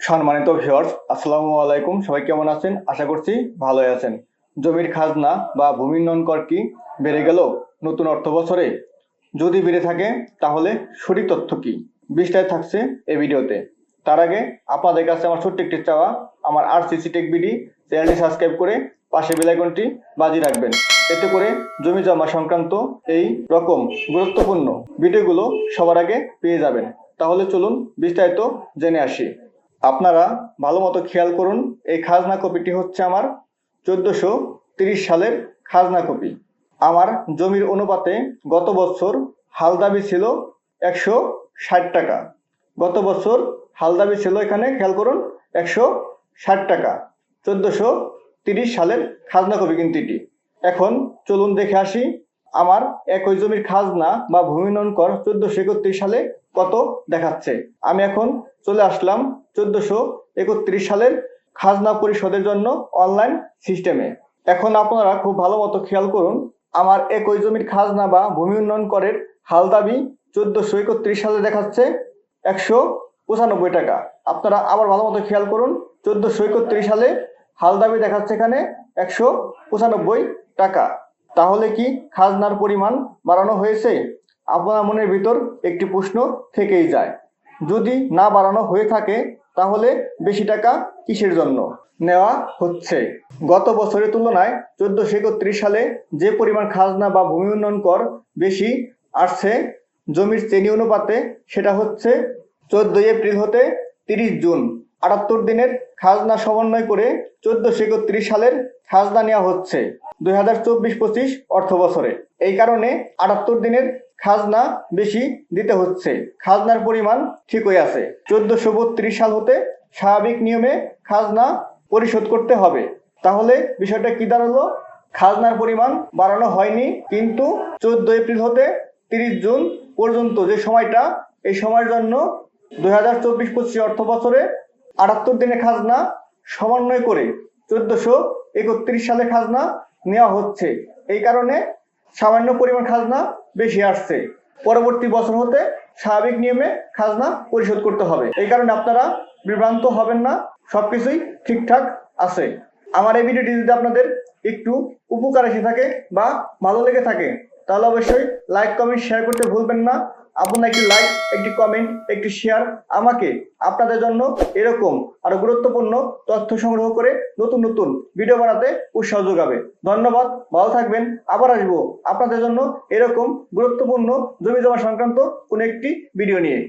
সম্মানিত ভিউয়ার্স আসসালামু আলাইকুম। সবাই কেমন আছেন? আশা করছি ভালোই আছেন। জমির খাজনা বা ভূমি উন্নয়ন কর কি বেড়ে গেল নতুন অর্থ বছরে? যদি বেড়ে থাকে, তাহলে সঠিক তথ্য কি? বিস্তারিত থাকছে এই ভিডিওতে। তার আগে আপনাদের কাছে আমার ছোট্ট একটি চাওয়া, আমার আর সিসি টেক বিডি চ্যানেলটি সাবস্ক্রাইব করে পাশে বেলাইকনটি বাজিয়ে রাখবেন। এতে করে জমি জমা সংক্রান্ত এই রকম গুরুত্বপূর্ণ ভিডিওগুলো সবার আগে পেয়ে যাবেন। তাহলে চলুন বিস্তারিত জেনে আসি। আপনারা ভালো মতো খেয়াল করুন, এই খাজনা কপিটি হচ্ছে আমার চোদ্দশো তিরিশ সালের খাজনা কপি। আমার জমির অনুপাতে গত বছর হাল দাবি ছিল একশো ষাট টাকা। গত বছর হাল দাবি ছিল এখানে, খেয়াল করুন, একশো ষাট টাকা, চোদ্দশো তিরিশ সালের খাজনা কপি কিন্তু এটি। এখন চলুন দেখে আসি আমার একই জমির খাজনা বা ভূমি উন্নয়ন কর চোদ্দশো একত্রিশ সালে কত দেখাচ্ছে? আমি এখন চলে আসলাম চোদ্দশো একত্রিশ সালের খাজনা পরিশোধের জন্য অনলাইন সিস্টেমে। এখন আপনারা খুব ভালো মতো খেয়াল করুন, আমার একই জমির খাজনা বা ভূমি উন্নয়ন করের হাল দাবি চোদ্দশো একত্রিশ সালে দেখাচ্ছে একশো পঁচানব্বই টাকা। আপনারা আবার ভালো মতো খেয়াল করুন, চোদ্দশো একত্রিশ সালে হাল দাবি দেখাচ্ছে এখানে একশো পঁচানব্বই টাকা। তাহলে কি খাজনার পরিমাণ বাড়ানো হয়েছে? আপনার মনের ভিতর একটি প্রশ্ন থেকেই যায়। যদি না বাড়ানো হয়ে থাকে, তাহলে বেশি টাকা কিসের জন্য? নেওয়া হচ্ছে। গত বছরের তুলনায় চোদ্দশো একত্রিশ সালে যে পরিমাণ খাজনা বা ভূমি উন্নয়ন কর বেশি আসছে, জমির শ্রেণি অনুপাতে সেটা হচ্ছে চোদ্দই এপ্রিল হতে তিরিশ জুন। আটাত্তর দিনের খাজনা সমন্বয় করে চোদ্দশো একত্রিশ সালের খাজনা নেওয়া হচ্ছে। দুই হাজার চব্বিশ পঁচিশ অর্থ বছরে। এই কারণে আটাত্তর দিনের খাজনা বেশি দিতে হচ্ছে। খাজনার পরিমাণ ঠিকই আছে। চোদ্দশো বত্রিশ সাল হতে স্বাভাবিক নিয়মে খাজনা পরিশোধ করতে হবে। তাহলে বিষয়টা কি দাঁড়াল? খাজনার পরিমাণ বাড়ানো হয়নি, কিন্তু চোদ্দ এপ্রিল হতে তিরিশ জুন পর্যন্ত যে সময়টা, এই সময়ের জন্য দুই হাজার চব্বিশ পঁচিশ অর্থ বছরে আটাত্তর দিনের খাজনা সমন্বয় করে চোদ্দশো একত্রিশ সালে খাজনা নেওয়া হচ্ছে। এই কারণে সামান্য পরিমাণ খাজনা বেশি আসছে। পরবর্তী বছর হতে স্বাভাবিক নিয়মে খাজনা পরিশোধ করতে হবে। এই কারণে আপনারা বিভ্রান্ত হবেন না, সবকিছুই ঠিকঠাক আছে। আমার এই ভিডিওটি যদি আপনাদের একটু উপকার এসে থাকে বা ভালো লেগে থাকে, তাহলে অবশ্যই লাইক কমেন্ট শেয়ার করতে ভুলবেন না। আপনার একটি লাইক একটি কমেন্ট একটি শেয়ার আমাকে আপনাদের জন্য এরকম আরও গুরুত্বপূর্ণ তথ্য সংগ্রহ করে নতুন নতুন ভিডিও বানাতে উৎসাহ যোগাবে। ধন্যবাদ, ভালো থাকবেন, আবার আসব আপনাদের জন্য এরকম গুরুত্বপূর্ণ জমি জমা সংক্রান্ত কোন একটি ভিডিও নিয়ে।